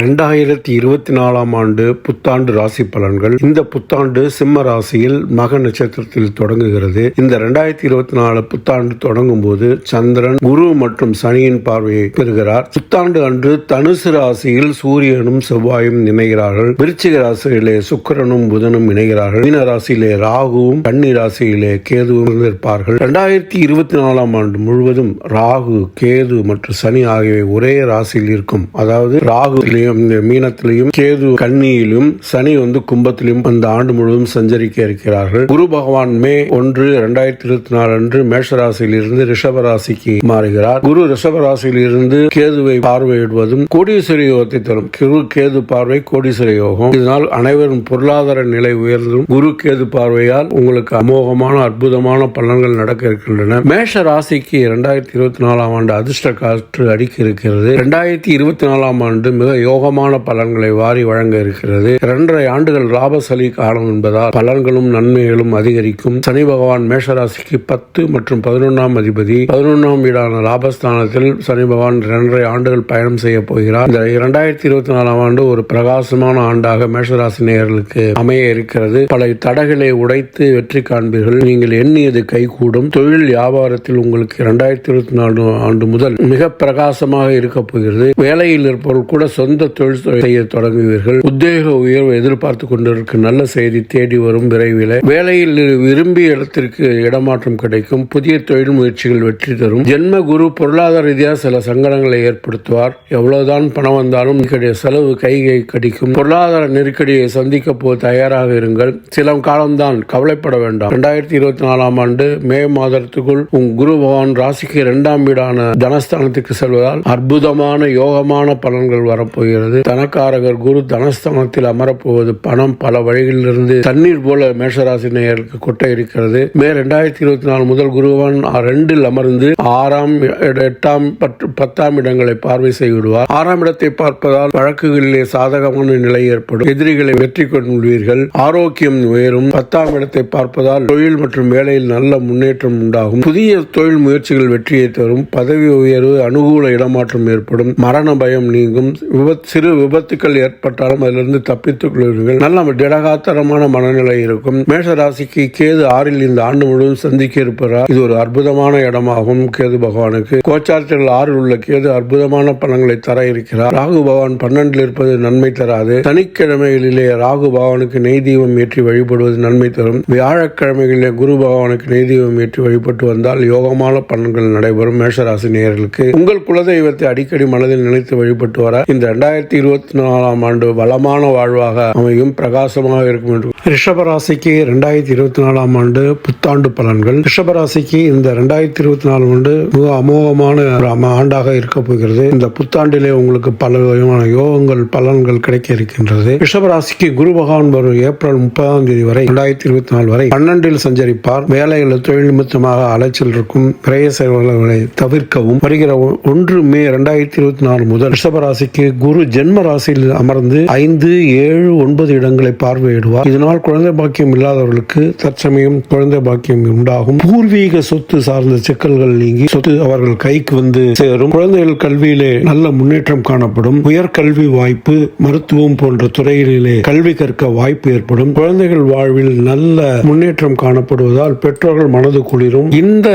ரெண்டாயிரத்தி இருபத்தி நாலாம் ஆண்டு புத்தாண்டு ராசி பலன்கள். இந்த புத்தாண்டு சிம்ம ராசியில் மக நட்சத்திரத்தில் தொடங்குகிறது. இந்த ரெண்டாயிரத்தி இருபத்தி நாலு புத்தாண்டு தொடங்கும் போது சந்திரன் குரு மற்றும் சனியின் பார்வையை பெறுகிறார். புத்தாண்டு அன்று தனுசு ராசியில் சூரியனும் செவ்வாயும் இணைகிறார்கள். விருச்சிக ராசியிலே சுக்கிரனும் புதனும் இணைகிறார்கள். மீன ராசியிலே ராகுவும் கன்னி ராசியிலே கேதுவும் இருப்பார்கள் ரெண்டாயிரத்தி இருபத்தி நாலாம் ஆண்டு முழுவதும் ராகு கேது மற்றும் சனி ஆகியவை ஒரே ராசியில் இருக்கும். அதாவது ராகுலையும் இந்த மீனத்திலையும் கேது கன்னியிலும் சனி வந்து கும்பத்திலும் அந்த ஆண்டு முழுவதும் சஞ்சரிக்க இருக்கிறார்கள். குரு பகவான் மே ஒன்று இரண்டாயிரத்தி இருபத்தி நாலு அன்று மேஷராசியிலிருந்து ராசியில் ரிஷப ராசிக்கு மாறுகிறார். குரு ரிஷப ராசியில் கேதுவை பார்வையிடுவதும் கோடீஸ்வரி யோகத்தை தரும். குரு கேது பார்வை கோடீஸ்வரி யோகம். இதனால் அனைவரும் பொருளாதார நிலை உயர்ந்தும் குரு கேது பார்வையால் உங்களுக்கு அமோகமான அற்புதமான பலன்கள் நடக்க இருக்கின்றன. மேஷ ராசிக்கு இரண்டாயிரத்தி இருபத்தி நாலாம் ஆண்டு அதிர்ஷ்ட காற்று அடிக்க இருக்கிறது. இரண்டாயிரத்தி இருபத்தி நாலாம் ஆண்டு மிக யோகமான பலன்களை வாரி வழங்க இருக்கிறது. இரண்டரை ஆண்டுகள் லாபசலி காலம் என்பதால் பலன்களும் நன்மைகளும் அதிகரிக்கும். சனி பகவான் மேஷராசிக்கு பத்து மற்றும் பதினொன்றாம் அதிபதி. பதினொன்றாம் வீடான லாபஸ்தானத்தில் சனி பகவான் இரண்டரை ஆண்டுகள் பயணம் செய்ய போகிறார். இந்த இரண்டாயிரத்தி இருபத்தி நாலாம் ஆண்டு ஒரு பிரகாசமான ஆண்டாக மேஷராசி நேயர்களுக்கு அமைய இருக்கிறது. பல தடைகளை உடைத்து வெற்றி காண்பீர்கள். நீங்கள் எண்ணியது கைகூடும். தொழில் வியாபாரத்தில் உங்களுக்கு இரண்டாயிரத்தி இருபத்தி நாலு ஆண்டு முதல் மிக பிரகாசமாக இருக்க போகிறது. வேலையில் இருப்பவர்கள் கூட சொந்த தொழில் செய்ய தொடங்குவீர்கள். உத்தியோக உயர்வு எதிர்பார்த்து கொண்டிருக்கும் நல்ல செய்தி தேடி வரும் விரைவில். வேலையில் விரும்பிய இடத்திற்கு இடமாற்றம் கிடைக்கும். புதிய தொழில் முயற்சிகள் வெற்றி தரும். ஜென்ம குரு பொருளாதார ரீதியாக சில சங்கடங்களை ஏற்படுத்துவார். எவ்வளவுதான் பணம் வந்தாலும் செலவு கைகை கடிக்கும். பொருளாதார நெருக்கடியை சந்திக்க போ தயாராக இருங்கள். சில காலம்தான் கவலைப்பட வேண்டாம். இரண்டாயிரத்தி இருபத்தி நாலாம் ஆண்டு மே மாதத்துக்குள் உங் குரு பகவான் ராசிக்கு இரண்டாம் வீடான தனஸ்தானத்துக்கு செல்வதால் அற்புதமான யோகமான பலன்கள் வரப்போகிறது. வருகிறது தனக்காரகர் குரு தனஸ்தானத்தில் அமரப்போவது பணம் பல வழிகளிலிருந்து தண்ணீர் போல மேஷராசி நேயர்களுக்கு கொட்ட இருக்கிறது மே ரெண்டாயிரத்தி இருபத்தி நாலு முதல் குருவான் ரெண்டில் அமர்ந்து ஆறாம் எட்டாம் பத்தாம் இடங்களை பார்வை செய்விடுவார் ஆறாம் இடத்தை பார்ப்பதால் வழக்குகளிலே சாதகமான நிலை ஏற்படும். எதிரிகளை வெற்றி கொள்வீர்கள் ஆரோக்கியம் உயரும். பத்தாம் இடத்தை பார்ப்பதால் தொழில் மற்றும் வேலையில் நல்ல முன்னேற்றம் உண்டாகும். புதிய தொழில் முயற்சிகள் வெற்றியை தரும். பதவி உயர்வு அனுகூல இடமாற்றம் ஏற்படும். மரண பயம் நீங்கும். விபத்து விபத் சிறு விபத்துக்கள் ஏற்பட்டாலும் அதிலிருந்து தப்பித்துக் கொள்வீர்கள். நல்ல திடகாத்தரமான மனநிலை இருக்கும். மேஷ ராசிக்கு கேது ஆறில் இந்த ஆண்டு முழுவதும் சந்திக்க இருப்பதால் இது ஒரு அற்புதமான இடமாகும் கேது பகவானுக்கு. கோச்சாரத்தில் ஆறில் உள்ள கேது அற்புதமான பலன்களை தர இருக்கிறார். ராகு பகவான் பன்னெண்டில் இருப்பது நன்மை தராது. சனிக்கிழமைகளிலே ராகு பகவானுக்கு நெய் தீபம் ஏற்றி வழிபடுவது நன்மை தரும். வியாழக்கிழமைகளிலே குரு பகவானுக்கு நெய் தீபம் ஏற்றி வழிபட்டு வந்தால் யோகமான பலன்கள் நடைபெறும் மேஷராசி நேயர்களுக்கு. உங்கள் குலதெய்வத்தை அடிக்கடி மனதில் நினைத்து வழிபட்டு வர இந்த இரண்டாயிரத்தி இருபத்தி நாலாம் ஆண்டு வளமான வாழ்வாக அமையும் பிரகாசமாக இருக்கும் என்று ரிஷபராசிக்கு ரெண்டாயிரத்தி இருபத்தி நாலாம் ஆண்டு புத்தாண்டு பலன்கள். ரிஷபராசிக்கு இந்த ரெண்டாயிரத்தி இருபத்தி நாலு ஆண்டு மிக அமோகமான ஒரு ஆண்டாக இருக்க போகிறது. இந்த புத்தாண்டிலே உங்களுக்கு பல விதமான யோகங்கள் பலன்கள் கிடைக்க இருக்கின்றது. ரிஷபராசிக்கு குரு பகவான் வரும் ஏப்ரல் முப்பதாம் தேதி வரை ரெண்டாயிரத்தி இருபத்தி நாலு வரை பன்னெண்டில் சஞ்சரிப்பார். வேலைகள் தொழில் நிமித்தமாக அலைச்சல் இருக்கும். விரைய செயல்களை தவிர்க்கவும். வருகிற ஒன்று மே ரெண்டாயிரத்தி இருபத்தி நாலு முதல் ரிஷபராசிக்கு குரு ஜென்ம ராசியில் அமர்ந்து ஐந்து ஏழு ஒன்பது இடங்களை பார்வையிடுவார். இதனால் குழந்தை பாக்கியம் இல்லாதவர்களுக்கு தற்சமயம் குழந்தை பாக்கியம் உண்டாகும். பூர்வீக சொத்து சார்ந்த சிக்கல்கள் நீங்கி சொத்து அவர்கள் கைக்கு வந்து சேரும். குழந்தைகள் கல்வியிலே நல்ல முன்னேற்றம் காணப்படும். உயர்கல்வி வாய்ப்பு மருத்துவம் போன்ற துறைகளிலே கல்வி கற்க வாய்ப்பு ஏற்படும். குழந்தைகள் வாழ்வில் நல்ல முன்னேற்றம் காணப்படுவதால் பெற்றோர்கள் மனது குளிரும். இந்த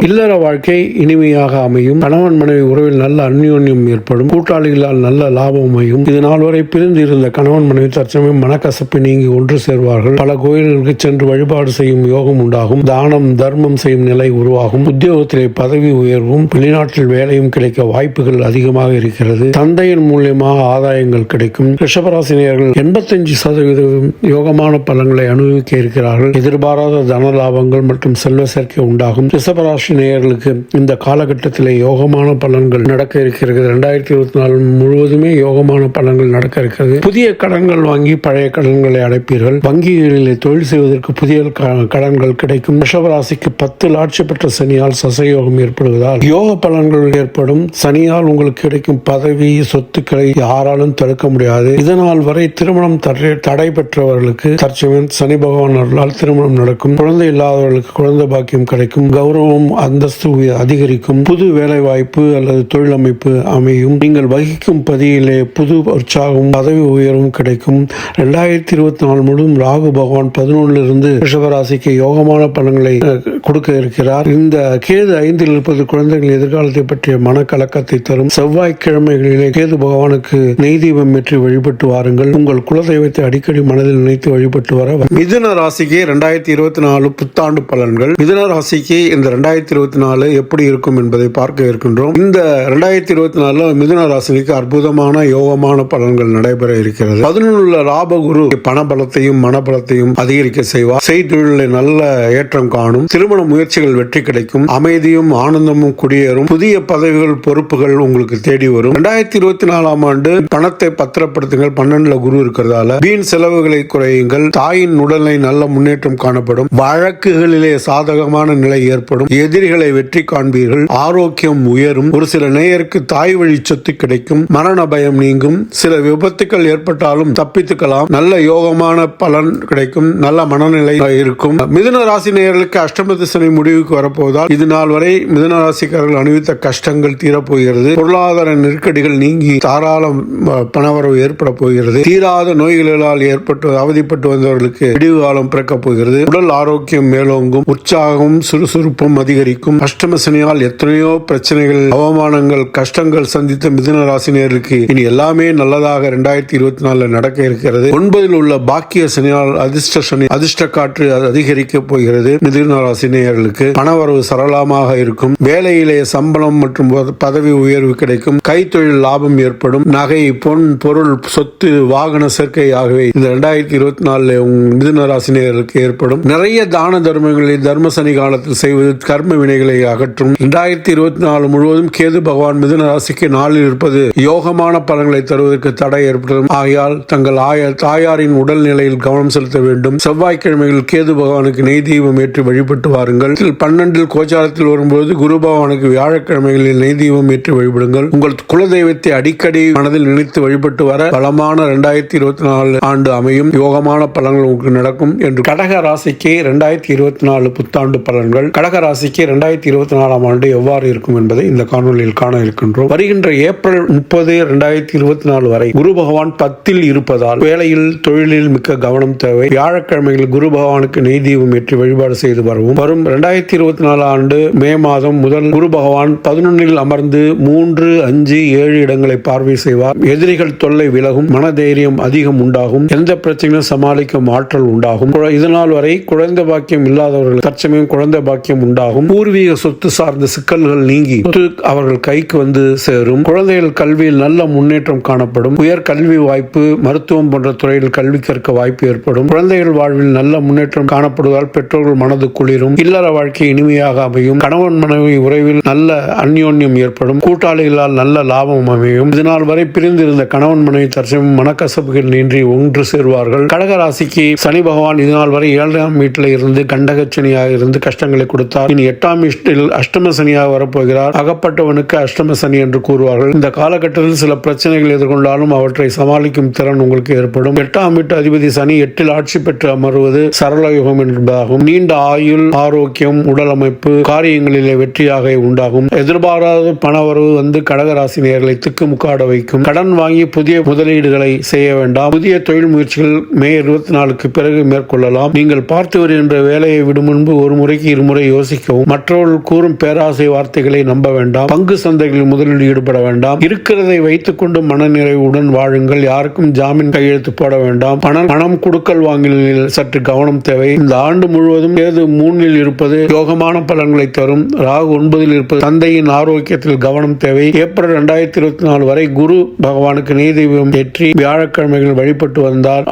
இல்லற வாழ்க்கை இனிமையாக அமையும். கணவன் மனைவி உறவில் நல்ல அந்யோன்யம் ஏற்படும். கூட்டாளிகளால் நல்ல லாபம் அமையும். இது நாள் வரை பிரிந்து இருந்த கணவன் மனைவி தற்சமயம் மனக்கசப்பு நீங்கி ஒன்று சேர்வார்கள். பல கோயில்களுக்கு சென்று வழிபாடு செய்யும் யோகம் உண்டாகும். தானம் தர்மம் செய்யும் நிலை உருவாகும். உத்தியோகத்திலே பதவி உயர்வும் வெளிநாட்டில் வேலையும் கிடைக்க வாய்ப்புகள் அதிகமாக இருக்கிறது. தந்தையின் மூலியமாக ஆதாயங்கள் கிடைக்கும். ரிஷபராசினியர்கள் எண்பத்தஞ்சு சதவீதம் யோகமான பலன்களை அனுபவிக்க இருக்கிறார்கள். எதிர்பாராத தன லாபங்கள் மற்றும் செல்வ சேர்க்கை உண்டாகும். ரிஷபராசி நேயர்களுக்கு இந்த காலகட்டத்திலே யோகமான பலன்கள் நடக்க இருக்கிறது. இரண்டாயிரத்தி இருபத்தி நாலு முழுவதுமே யோகமான பலன்கள் நடக்க இருக்கிறது. புதிய கடன்கள் வாங்கி பழைய கடன்களை அடைப்பீர்கள். வங்கிகளில் தொழில் செய்வதற்கு புதிய க- கடன்கள் கிடைக்கும். ரிஷபராசிக்கு பத்தில் ஆட்சி பெற்ற சனியால் சசயோகம் ஏற்படுவதால் யோக பலன்கள் ஏற்படும். சனியால் உங்களுக்கு கிடைக்கும் பதவி சொத்துக்களை யாராலும் தடுக்க முடியாது. இதனால் வரை திருமணம் தடை- பெற்றவர்களுக்கு தற்சமயம் சனி பகவான் அருளால் திருமணம் நடக்கும். குழந்தை இல்லாதவர்களுக்கு குழந்தை பாக்கியம் கிடைக்கும். கௌரவம் அந்தஸ்து அதிகரிக்கும். புது வேலை வாய்ப்பு அல்லது தொழில் அமைப்பு அமையும். நீங்கள் வகிக்கும் பதியிலே புது உற்சாகம் பதவி உயர்வும் கிடைக்கும். ரெண்டாயிரத்தி இருபத்தி நாலு முழு முழுவதும் ராகு பகவான் பதினொன்னுல இருந்து ரிஷபராசிக்கு யோகமான பலன்களை கொடுக்க இருக்கிறார். இந்த கேது ஐந்தில் இருப்பது குழந்தைகள் எதிர்காலத்தை பற்றிய மனக்கலக்கத்தை தரும். செவ்வாய்க்கிழமைகளிலே கேது பகவானுக்கு நெய் தீபம் ஏற்றி வழிபட்டு வாருங்கள். உங்கள் குலதெய்வத்தை அடிக்கடி மனதில் நினைத்து வழிபட்டு வர மிதுன ராசிக்கு இரண்டாயிரத்தி இருபத்தி நாலு புத்தாண்டு பலன்கள். மிதுன ராசிக்கு இந்த ரெண்டாயிரத்தி இருபத்தி நாலு எப்படி இருக்கும் என்பதை பார்க்க இருக்கின்றோம். இந்த ரெண்டாயிரத்தி இருபத்தி நாலுல மிதுன ராசிக்கு அற்புதமான யோகமான பலன்கள் நடைபெற இருக்கிறது. பதினொன்றுல ராபகுரு பணபலத்தையும் மனபலத்தையும் அதிகரிக்க செய்வார். செய்தொழிலில் நல்ல ஏற்றம் காணும். திருமண முயற்சிகள் வெற்றி கிடைக்கும். அமைதியும் ஆனந்தமும் குடியேறும். புதிய பதவிகள் பொறுப்புகள் உங்களுக்கு தேடி வரும். ரெண்டாயிரத்தி இருபத்தி நாலாம் ஆண்டு பணத்தை பத்திரப்படுத்துங்கள். பன்னெண்டுல குரு இருக்கிறதால வீண் செலவுகளை குறையுங்கள். தாயின் உடல்நிலை நல்ல முன்னேற்றம் காணப்படும். வழக்குகளிலே சாதகமான நிலை ஏற்படும். எதிரிகளை வெற்றி காண்பீர்கள். ஆரோக்கியம் உயரும். ஒரு சில நேயருக்கு தாய் வழி சொத்து கிடைக்கும். மரண பயம் நீங்கும். சில விபத்துக்கள் ஏற்பட்டாலும் தப்பித்துக்கலாம். நல்ல யோகமான பல பலன் கிடைக்கும் நல்ல மனநிலை இருக்கும். மிதுன ராசி நேயர்களுக்கு அஷ்டம திசனை முடிவுக்கு வரப்போவதால் இது நாள் வரை மிதுன ராசிக்காரர்கள் அணிவித்த கஷ்டங்கள் தீரப்போகிறது. பொருளாதார நெருக்கடிகள் நீங்கி தாராள பணவரவு ஏற்பட போகிறது. தீராத நோய்களால் ஏற்பட்டு அவதிப்பட்டு வந்தவர்களுக்கு விடிவு காலம் பிறக்கப் போகிறது. உடல் ஆரோக்கியம் மேலோங்கும் உற்சாகம் சுறுசுறுப்பும் அதிகரிக்கும். அஷ்டம சனியால் எத்தனையோ பிரச்சனைகள் அவமானங்கள் கஷ்டங்கள் சந்தித்த மிதுன ராசினியர்களுக்கு இனி எல்லாமே நல்லதாக இரண்டாயிரத்தி இருபத்தி நாலுல நடக்க இருக்கிறது. ஒன்பதில் உள்ள பாக்கிய சனியால் அதிர்ஷ்ட சனி அதிர்ஷ்ட காற்று அதிகரிக்க போகிறது. மிதுன ராசினியர்களுக்கு பணவரவு சரளமாக இருக்கும். வேலையிலே சம்பளம் மற்றும் பதவி உயர்வு கிடைக்கும். கைத்தொழில் லாபம் ஏற்படும். நகை பொன் பொருள் சொத்து வாகன சேர்க்கை ஆகவே இந்த இரண்டாயிரத்தி இருபத்தி நாலுல மிதுன ராசினியர்களுக்கு ஏற்படும். நிறைய தான தர்மங்களை தர்ம சனி காலத்தில் செய்வது கர்ம வினைகளை அகற்றும். இரண்டாயிரத்தி இருபத்தி நாலு முழுவதும் கேது பகவான் மிதுன ராசிக்கு நாளில் இருப்பது யோகமான பலன்களை தருவதற்கு தடை ஏற்படும். ஆகையால் தங்கள் ஆய தாயாரின் உடல் நிலையில் கவனம் செலுத்த வேண்டும். செவ்வாய்க்கிழமையில் கேது பகவானுக்கு நெய் தீபம் ஏற்றி வழிபட்டு வாருங்கள். பன்னெண்டில் கோச்சாரத்தில் வரும்போது குரு பகவானுக்கு வியாழக்கிழமைகளில் நெய் தீபம் ஏற்றி வழிபடுங்கள். உங்கள் குலதெய்வத்தை அடிக்கடி மனதில் நினைத்து வழிபட்டு வர பலமான இரண்டாயிரத்தி இருபத்தி நாலு ஆண்டு அமையும். யோகமான பலன்கள் உங்களுக்கு நடக்கும் என்று கடக ராசிக்கு இரண்டாயிரத்தி இருபத்தி நாலு புத்தாண்டு பலன்கள். கடக ராசிக்கு இரண்டாயிரத்தி இருபத்தி நாலாம் ஆண்டு எவ்வாறு இருக்கும் என்பதை இந்த காணொலியில் காண இருக்கின்றோம். வருகின்ற ஏப்ரல் முப்பது இரண்டாயிரத்தி இருபத்தி நாலு வரை குரு பகவான் பத்தில் இருப்பதால் வேலையில் தொழிலில் மிக்க கவனம் கவனம் தேவை. வியாழக்கிழமையில் குரு பகவானுக்கு நெய் தீபம் ஏற்றி வழிபாடு செய்து வரவும். வரும் இரண்டாயிரத்தி இருபத்தி நாலு ஆண்டு மே மாதம் முதல் குரு பகவான் பதினொன்னில் அமர்ந்து மூன்று அஞ்சு ஏழு இடங்களை பார்வை செய்வார். எதிரிகள் தொல்லை விலகும் மனதைரியம் அதிகம் உண்டாகும் எந்த பிரச்சனையும் சமாளிக்கும் ஆற்றல் உண்டாகும். குழ- இதனால் வரை குழந்தை பாக்கியம் இல்லாதவர்கள் தற்சமயம் குழந்தை பாக்கியம் உண்டாகும். பூர்வீக சொத்து சார்ந்த சிக்கல்கள் நீங்கி அவர்கள் கைக்கு வந்து சேரும். குழந்தைகள் கல்வியில் நல்ல முன்னேற்றம் காணப்படும். உயர் கல்வி வாய்ப்பு மருத்துவம் போன்ற துறையில் கல்வி கற்க வாய்ப்பு ஏற்படும். குழந்தைகள் வாழ்வில் நல்ல முன்னேற்றம் காணப்படுவதால் பெற்றோர்கள் மனது குளிரும். இல்லற வாழ்க்கை இனிமையாக அமையும். கணவன் மனைவி உறவில் நல்ல அந்யோன்யம் ஏற்படும். கூட்டாளிகளால் நல்ல லாபம் அமையும். இதனால் வரை பிரிந்திருந்த கணவன் மனைவி தற்சமயம் மனக்கசப்புகள் நீன்றி ஒன்று சேர்வார்கள். கடகராசிக்கு சனி பகவான் இதனால் வரை ஏழாம் வீட்டில் இருந்து கண்டக சனியாக இருந்து கஷ்டங்களை கொடுத்தார். இனி எட்டாம் வீட்டில் அஷ்டம சனியாக வரப்போகிறார். அகப்பட்டவனுக்கு அஷ்டம சனி என்று கூறுவார்கள். இந்த காலகட்டத்தில் சில பிரச்சனைகள் எதிர்கொண்டாலும் அவற்றை சமாளிக்கும் திறன் உங்களுக்கு ஏற்படும். எட்டாம் வீட்டு அதிபதி சனி எட்டில் ஆட்சி பெற்று அமர்வது சரள யுகம் என்பதாகும். நீண்ட ஆயுள் ஆரோக்கியம் உடல் அமைப்பு காரியங்களிலே வெற்றியாக உண்டாகும். எதிர்பாராத பணவரவு வந்து கடகராசி நேர்களை திக்குமுக்காட வைக்கும். கடன் வாங்கி புதிய முதலீடுகளை செய்ய வேண்டாம். புதிய தொழில் முயற்சிகள் மே இருபத்தி நாலுக்கு பிறகு மேற்கொள்ளலாம். நீங்கள் பார்த்து வருகின்ற வேலையை விடும் முன்பு ஒரு முறைக்கு இருமுறை யோசிக்கவும். மற்றவர்கள் கூறும் பேராசை வார்த்தைகளை நம்ப வேண்டாம். பங்கு சந்தைகளில் முதலீடு ஈடுபட வேண்டாம். இருக்கிறதை வைத்துக் கொண்டு மனநிறைவுடன் வாழுங்கள். யாருக்கும் ஜாமீன் கையெழுத்து போட வேண்டாம். பணம் பணம் கொடுக்கல் வாங்கலில் சற்று கவனம் தேவை. இந்த ஆண்டு முழுவதும் கேது மூணில் இருப்பது யோகமான பலன்களை தரும். ராகு ஒன்பதில் இருப்பது தந்தையின் ஆரோக்கியத்தில் கவனம் தேவை. ஏப்ரல் இரண்டாயிரத்தி இருபத்தி நாலு வரை குரு பகவானுக்கு நீதிபம் ஏற்றி வியாழக்கிழமைகள் வழிபட்டு வந்தால்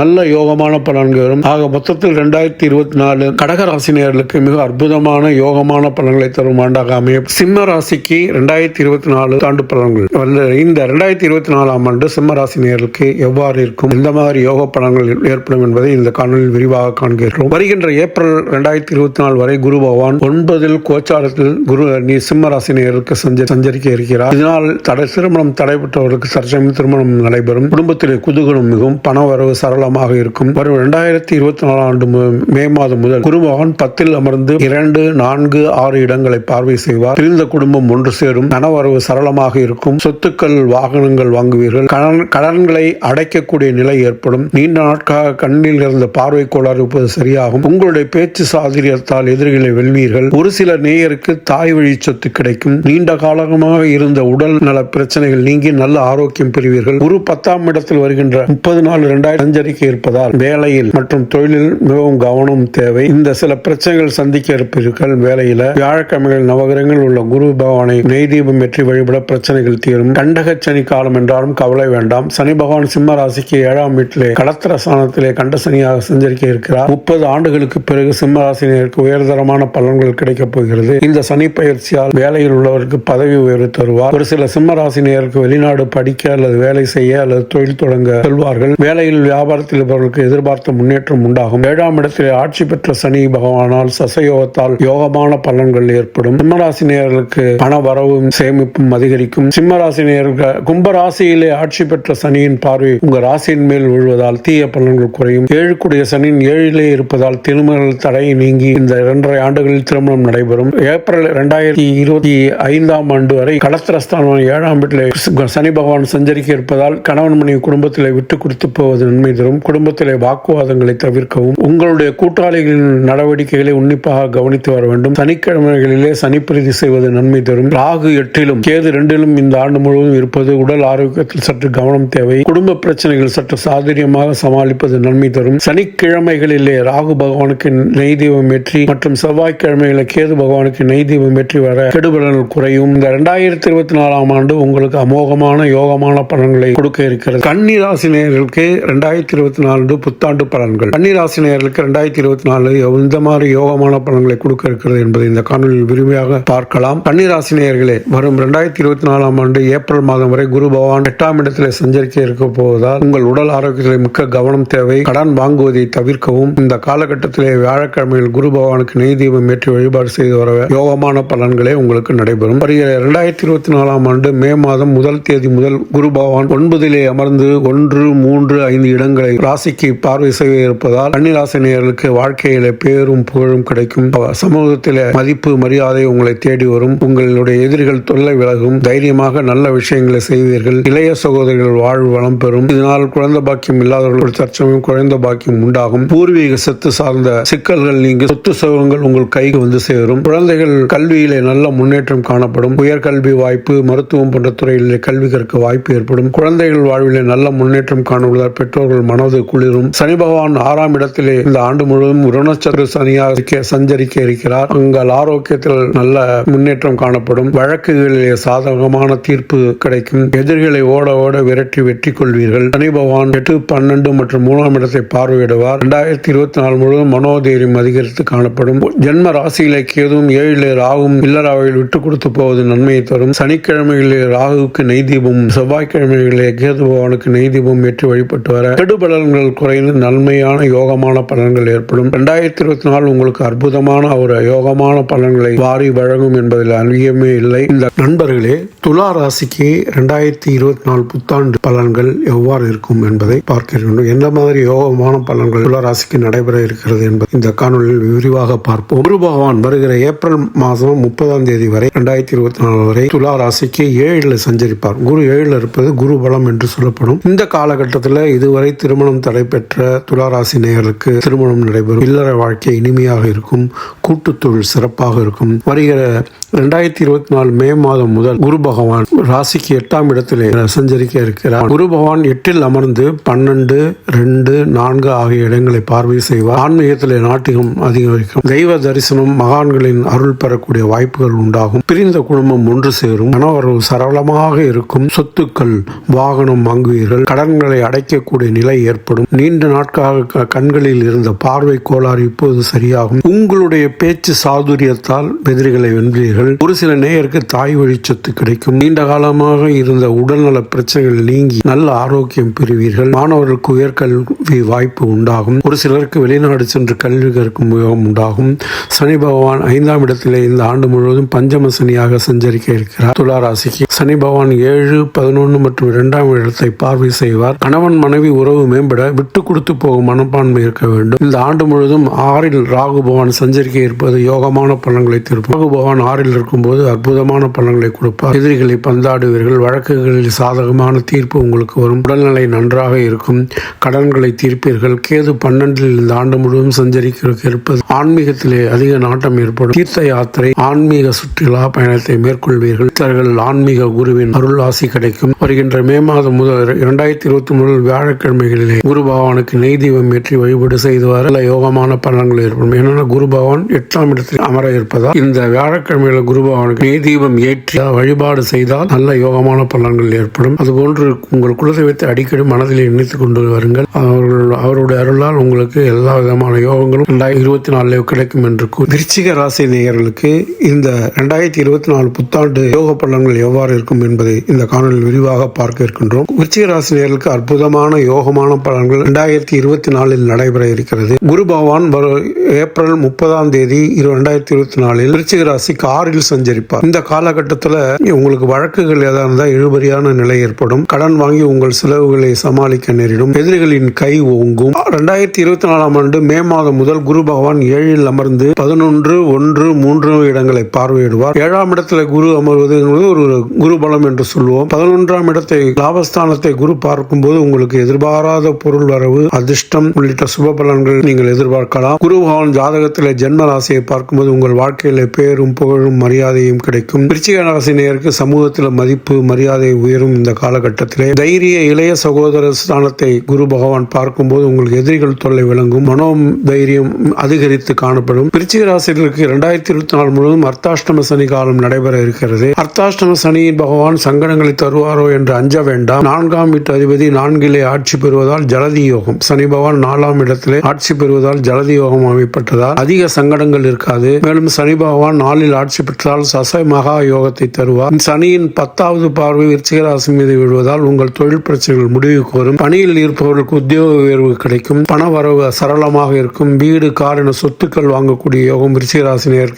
நல்ல யோகமான பலன்கள் வரும். ஆக மொத்தத்தில் இரண்டாயிரத்தி இருபத்தி நாலு கடக ராசினியர்களுக்கு மிக அற்புதமான யோகமான பலன்களை தரும் ஆண்டாக அமையும். சிம்ம ராசிக்கு இரண்டாயிரத்தி இருபத்தி நாலு ஆண்டு பலன்கள். வந்து இந்த இரண்டாயிரத்தி இருபத்தி நாலாம் ஆண்டு சிம்ம ராசினியர்களுக்கு எவ்வாறு இருக்கும்? எந்த மாதிரி யோக பலன்கள் ஏற்படும் என்பதை இந்த காணொலியில் விரிவாக காண்கிறோம். வருகின்ற ஏப்ரல் இரண்டாயிரத்தி இருபத்தி நாலு வரை குரு பகவான் ஒன்பதில் கோச்சாரத்தில் குரு நீ சிம்ம ராசினியருக்கு சஞ்சரிக்க இருக்கிறார். இதனால் தடை திருமணம் தடைபட்டவர்களுக்கு தற்சமயம் திருமணம் நடைபெறும். குடும்பத்திலே குதூகலம் மிகும். பண வரவு சரளமாக இருக்கும். வரும் இரண்டாயிரத்தி இருபத்தி நாலாம் ஆண்டு மே மாதம் முதல் குரு பகவான் பத்தில் அமர்ந்து இரண்டு நான்கு ஆறு இடங்களை பார்வை செய்வார். பிரிந்த குடும்பம் ஒன்று சேரும். பணவரவு சரளமாக இருக்கும். சொத்துக்கள் வாகனங்கள் வாங்குவீர்கள். கடன்களை அடைக்கக்கூடிய நிலை ஏற்படும். நீண்ட நாட்களாக கண்ணில் இருந்த பார்வை கோளாறு இப்போது சரியாகும். உங்களுடைய பேச்சு சாதுரியத்தால் எதிரிகளை வெல்வீர்கள். ஒரு சில நேயருக்கு தாய் வழி சொத்து கிடைக்கும். நீண்ட காலமாக இருந்த உடல் நல பிரச்சனைகள் நீங்கி நல்ல ஆரோக்கியம் பெறுவீர்கள். குரு பத்தாம் இடத்தில் வருகின்ற முப்பது நாள் இரண்டாயிரம் சஞ்சரிக்க இருப்பதால் வேலையில் மற்றும் தொழிலில் மிகவும் கவனம் தேவை. இந்த சில பிரச்சனைகள் சந்திக்க இருப்பீர்கள். வேலையில வியாழக்கிழமைகள் நவகிரகங்கள் உள்ள குரு பகவானை நெய் தீபம் ஏற்றி வழிபட பிரச்சனைகள் தீரும். கண்டக சனி காலம் என்றாலும் கவலை வேண்டாம். சனி பகவான் சிம்ம ராசிக்கு ஏழாம் வீட்டிலே கடத்திர ஸ்தானத்திலே கண்டசனியாக சஞ்சரிக்க இருக்கிறார். முப்பது ஆண்டுகளுக்கு பிறகு சிம்மராசினியருக்கு உயர்தரமான பலன்கள் கிடைக்கப் போகிறது. இந்த சனி பயிற்சியால் வேலையில் உள்ளவருக்கு பதவி உயர்வு தருவார். ஒரு சில சிம்மராசினியருக்கு வெளிநாடு படிக்க அல்லது வேலை செய்ய அல்லது தொழில் தொடங்க செல்வார்கள். வேலையில் வியாபாரத்தில் இருப்பவர்களுக்கு எதிர்பார்த்த முன்னேற்றம் உண்டாகும். ஏழாம் இடத்திலே ஆட்சி பெற்ற சனி பகவானால் சசயோகத்தால் யோகமான பலன்கள் ஏற்படும். சிம்மராசினியர்களுக்கு பண வரவும் சேமிப்பும் அதிகரிக்கும். சிம்மராசினியர்கள் கும்பராசியிலே ஆட்சி பெற்ற சனியின் பார்வை உங்க ராசியின் மேல் விழுவதால் தீய பலன் பலன்கள் குறையும். ஏழுக்குடைய சனின் ஏழிலே இருப்பதால் திருமண தடை நீங்கி இந்த இரண்டரை ஆண்டுகளில் திருமணம் நடைபெறும். ஏப்ரல் இரண்டாயிரத்தி இருபத்தி ஐந்தாம் ஆண்டு வரை கடத்திரஸ்தானம் ஏழாம் வீட்டிலே சனி பகவான் சஞ்சரிக்க இருப்பதால் கணவன் மனைவி குடும்பத்திலே விட்டு கொடுத்து போவது நன்மை தரும். குடும்பத்திலே வாக்குவாதங்களை தவிர்க்கவும் உங்களுடைய கூட்டாளிகளின் நடவடிக்கைகளை உன்னிப்பாக கவனித்து வர வேண்டும். சனிக்கிழமைகளிலே சனிப்பிரதி செய்வது நன்மை தரும். ராகு எட்டிலும் கேது ரெண்டிலும் இந்த ஆண்டு முழுவதும் இருப்பது உடல் ஆரோக்கியத்தில் சற்று கவனம் தேவை. குடும்ப பிரச்சனைகள் சற்று சாதுரியமாக சமாளிப்பது நன்மை தரும். சனிக்கிழமைகளிலே ராகு பகவானுக்கு நெய் தீபம் ஏற்றி மற்றும் செவ்வாய்க்கிழமைகளில் கேது பகவானுக்கு நெய் தீபம் ஏற்றி வர கெடுபலன்கள் குறையும். இந்த இரண்டாயிரத்தி இருபத்தி நாலாம் ஆண்டு உங்களுக்கு அமோகமான யோகமான பலன்களை கொடுக்க இருக்கிறது. கன்னி ராசினியர்களுக்கு இரண்டாயிரத்தி இருபத்தி நாலு புத்தாண்டு பலன்கள். கன்னி ராசினியர்களுக்கு இரண்டாயிரத்தி இருபத்தி நாலு எந்த மாதிரி யோகமான பலன்களை கொடுக்க இருக்கிறது என்பதை இந்த காணொலியில் விரிவாக பார்க்கலாம். கன்னி ராசினியர்களே வரும் இரண்டாயிரத்தி இருபத்தி நாலாம் ஆண்டு ஏப்ரல் மாதம் வரை குரு பகவான் எட்டாம் இடத்திலே சஞ்சரிக்க இருக்க போவதால் உங்கள் உடல் ஆரோக்கியத்தில் மிக்க கவனம் தேவை. கடன் வாங்குவதை தவிர்க்கவும். இந்த காலகட்டத்திலே வியாழக்கிழமையில் குரு பகவானுக்கு நெய் தீபம் ஏற்றி வழிபாடு செய்து வர யோகமான பலன்களே உங்களுக்கு நடைபெறும். வருகிற இரண்டாயிரத்தி இருபத்தி நாலாம் ஆண்டு மே மாதம் முதல் தேதி முதல் குரு பகவான் ஒன்பதிலே அமர்ந்து ஒன்று மூன்று ஐந்து இடங்களை ராசிக்கு பார்வை செய்ய இருப்பதால் கன்னிராசினியர்களுக்கு வாழ்க்கையில பேரும் புகழும் கிடைக்கும். சமூகத்திலே மதிப்பு மரியாதை உங்களை தேடி வரும். உங்களுடைய எதிரிகள் தொல்லை விலகும். தைரியமாக நல்ல விஷயங்களை செய்வீர்கள். இளைய சகோதரிகள் வாழ்வு வளம் பெறும். இதனால் குழந்தை பாக்கியம் இல்லாதவர்கள் தற்சமயம் குழந்தை பாக்கியம் உண்டாகும். பூர்வீக சொத்து சார்ந்த சிக்கல்கள் நீங்க சொத்து சுகங்கள் உங்கள் கைக்கு வந்து சேரும். குழந்தைகள் கல்வியிலே நல்ல முன்னேற்றம் காணப்படும். உயர்கல்வி வாய்ப்பு மருத்துவம் போன்ற துறைகளில் கல்வி கற்க வாய்ப்பு ஏற்படும். குழந்தைகள் வாழ்விலே நல்ல முன்னேற்றம் காணுவதால் பெற்றோர்கள் மனது குளிரும். சனி பகவான் ஆறாம் இடத்திலே இந்த ஆண்டு முழுவதும் ருணச்சந்திர சனியாக சஞ்சரிக்க இருக்கிறார். உங்கள் ஆரோக்கியத்தில் நல்ல முன்னேற்றம் காணப்படும். வழக்குகளிலே சாதகமான தீர்ப்பு கிடைக்கும். எதிரிகளை ஓட ஓட விரட்டி வெற்றி கொள்வீர்கள். சனி பகவான் எட்டு பன்னெண்டு மற்றும் மூணாம் இடத்தை பார்வையிடுவார். இரண்டாயிரத்தி இருபத்தி நாலு முழுவதும் மனோதைரியம் அதிகரித்து காணப்படும். ஜென்ம ராசியிலே கேதும் ஏழிலே ராகும் இல்லராவையில் விட்டு கொடுத்து போவது நன்மையை தரும். சனிக்கிழமையிலே ராகுவுக்கு நெய் தீபம் செவ்வாய்க்கிழமைகளிலே கேது பகவானுக்கு நெய் தீபம் ஏற்றி வழிபட்டு வர கெடுபலன்கள் குறைந்து நன்மையான யோகமான பலன்கள் ஏற்படும். இரண்டாயிரத்தி இருபத்தி நாலு உங்களுக்கு அற்புதமான ஒரு யோகமான பலன்களை வாரி வழங்கும் என்பதில் அறியமே இல்லை. இந்த நண்பர்களே துலா ராசிக்கு இரண்டாயிரத்தி இருபத்தி நாலு புத்தாண்டு பலன்கள் எவ்வாறு இருக்கும் என்பதை பார்க்க வேண்டும். எந்த மாதிரி யோகமான பலன்கள் துளராசிக்கு நடைபெற இருக்கிறது என்பது இந்த காணொலியில் விரிவாக பார்ப்போம். குரு பகவான் வருகிற ஏப்ரல் மாதம் முப்பதாம் தேதி வரை இரண்டாயிரத்தி இருபத்தி நாலு வரை துலா ராசிக்கு ஏழில் சஞ்சரிப்பார். குரு ஏழில் இருப்பது குரு பலம் என்று சொல்லப்படும். இந்த காலகட்டத்தில் இதுவரை திருமணம் தடைபெற்ற துலா ராசி நேயர்களுக்கு திருமணம் நடைபெறும். இல்லற வாழ்க்கை இனிமையாக இருக்கும். கூட்டுத்தொழில் சிறப்பாக இருக்கும். வருகிற இரண்டாயிரத்தி இருபத்தி நாலு மே மாதம் முதல் குரு பகவான் ராசிக்கு எட்டாம் இடத்திலே சஞ்சரிக்க இருக்கிறார். குரு பகவான் எட்டில் அமர்ந்து பன்னெண்டு ரெண்டு நான்கு ஆகிய இடங்களை பார்வை செய்வார். ஆன்மீகத்திலே நாட்டிகம் அதிகரிக்கும். தெய்வ தரிசனம் மகான்களின் அருள் பெறக்கூடிய வாய்ப்புகள் உண்டாகும். பிரிந்த குடும்பம் ஒன்று சேரும். கணவரவு சரளமாக இருக்கும். சொத்துக்கள் வாகனம் வாங்குவீர்கள். கடன்களை அடைக்கக்கூடிய நிலை ஏற்படும். நீண்ட நாட்களாக க- கண்களில் இருந்த பார்வை கோளாறு இப்போது சரியாகும். உங்களுடைய பேச்சு சாதுரியத்தால் எதிரிகளை வென்றீர்கள். ஒரு சில நேயருக்கு தாய் வழி சொத்து கிடைக்கும். நீண்ட காலமாக இருந்த உடல்நல பிரச்சனைகள் நீங்கி நல்ல ஆரோக்கியம் பெறுவீர்கள். மாணவர்களுக்கு உயர்க்க கல்வி வாய்ப்பு உண்டாகும். ஒரு சிலருக்கு வெளிநாடு சென்று கல்வி கற்கும் யோகம் உண்டாகும். சனி பகவான் ஐந்தாம் இடத்திலே இந்த ஆண்டு முழுவதும் பஞ்சம சனியாக சஞ்சரிக்க இருக்கிறார். துளாராசிக்கு சனி பகவான் ஏழு பதினொன்று மற்றும் இரண்டாம் இடத்தை பார்வை செய்வார். கணவன் மனைவி உறவு மேம்பட விட்டு கொடுத்து போகும் மனப்பான்மை இருக்க வேண்டும். இந்த ஆண்டு முழுவதும் ஆறில் ராகு பகவான் சஞ்சரிக்க இருப்பது யோகமான பலன்களை திருப்பும் ராகு பகவான் ஆறில் இருக்கும்போது அற்புதமான பலன்களை கொடுப்பார். எதிரிகளை பந்தாடுவீர்கள். வழக்குகளில் சாதகமான தீர்ப்பு உங்களுக்கு வரும். உடல்நிலை நன்றாக இருக்கும். கடன்களை தீர்ப்பீர்கள். கேது பன்னெண்டில் இந்த ஆண்டு முழுவதும் சஞ்சரிக்க இருப்பது ஆன்மீகத்திலே அதிக நாட்டம் ஏற்படும். தீர்த்த யாத்திரை ஆன்மீக சுற்றுலா பயணத்தை மேற்கொள்வீர்கள். சித்தர்கள் ஆன்மீக குருவின் அருள் ஆசி கிடைக்கும். வருகின்ற மே மாதம் முதல் இரண்டாயிரத்தி இருபத்தி முதல் வியாழக்கிழமைகளிலே குரு பகவானுக்கு நெய் தீபம் ஏற்றி வழிபாடு செய்து வர நல்ல யோகமான பலன்கள் ஏற்படும். ஏன்னா குரு பகவான் எட்டாம் இடத்தில் அமர இருப்பதால் இந்த வியாழக்கிழமையில குரு பகவானுக்கு நெய் தீபம் ஏற்றி வழிபாடு செய்தால் நல்ல யோகமான பலன்கள் ஏற்படும். அதுபோன்று உங்கள் குலதெய்வத்தை அடிக்கடி மனதில் நினைத்துக் கொண்டு வருங்கள். அவர்கள் அவருடைய அருளால் உங்களுக்கு எல்லா விதமான யோகங்களும் ரெண்டாயிரத்தி இருபத்தி நாலுல கிடைக்கும் என்று கூறி விருச்சிக ராசி நேயர்களுக்கு இந்த ரெண்டாயிரத்தி இருபத்தி நாலு புத்தாண்டு யோக பலன்கள் எவ்வாறு இருக்கும் என்பதை இந்த காணொலியில் விரிவாக பார்க்க இருக்கின்றோம். விருச்சிக ராசி நேயர்களுக்கு அற்புதமான யோகமான பலன்கள் ரெண்டாயிரத்தி இருபத்தி நாலில் நடைபெற இருக்கிறது. குரு பகவான் வரும் ஏப்ரல் முப்பதாம் தேதி இரண்டாயிரத்தி இருபத்தி நாலில் விருச்சிக ராசி காரில் சஞ்சரிப்பார். இந்த காலகட்டத்தில் உங்களுக்கு வழக்குகள் ஏதாவது இருந்தால் இழுபறியான நிலை ஏற்படும். கடன் வாங்கி உங்கள் செலவுகளை சமாளிக்க நேரிடும். எதிரிகளின் கை ஓங்கும். ரெண்டாயிரத்தி இருபத்தி நாலாம் ஆண்டு மே மாதம் முதல் குரு பகவான் ஏழில் அமர்ந்து பதினொன்று ஒன்று மூன்று இடங்களை பார்வையிடுவார். ஏழாம் இடத்துல குரு அமர்வது ஒரு குரு பலம் என்று சொல்லுவோம் பதினொன்றாம் இடத்தை லாபஸ்தானத்தை குரு பார்க்கும்போது உங்களுக்கு எதிர்பாராத பொருள் வரவு அதிர்ஷ்டம் உள்ளிட்ட சுப பலன்கள் நீங்கள் எதிர்பார்க்கலாம். குரு பகவான் ஜாதகத்தில் ஜென்ம ராசியை பார்க்கும்போது உங்கள் வாழ்க்கையில பேரும் புகழும் மரியாதையும் கிடைக்கும். விருச்சிக ராசி நேருக்கு சமூகத்தில் மதிப்பு மரியாதை உயரும் இந்த காலகட்டத்திலே. தைரிய இளைய சகோதர ஸ்தானத்தை குரு பகவான் பார்க்கும்போது உங்களுக்கு எதிரிகள் தொல்லை விளங்கும் மனோ தைரியம் அதிகரித்து காணப்படும். விருச்சிக ராசிகளுக்கு இரண்டாயிரத்தி இருபத்தி நாலு முழுவதும் அர்த்தாஷ்டம சனி காலம் நடைபெற இருக்கிறது. அர்த்தாஷ்டம சனியின் பகவான் சங்கடங்களை தருவாரோ என்று அஞ்ச வேண்டாம். நான்காம் வீட்டு அதிபதி நான்கிலே ஆட்சி பெறுவதால் ஜலதி யோகம். சனி பகவான் நாலாம் இடத்திலே ஆட்சி பெறுவதால் ஜலதி யோகம் அமைப்பட்டதால் அதிக சங்கடங்கள் இருக்காது. மேலும் சனி பகவான் நாளில் ஆட்சி பெற்றால் சசை மகா யோகத்தை தருவார். சனியின் பத்தாவது பார்வை விருச்சிகராசி மீது விழுவதால் உங்கள் தொழில் பிரச்சனைகள் முடிவுக்கு வரும். பணியில் அவர்களுக்கு உத்தியோக உயர்வு கிடைக்கும் பண வரவு சரளமாக இருக்கும் வீடு கார் என சொத்துக்கள் வாங்கக்கூடிய யோகம் விருச்சிக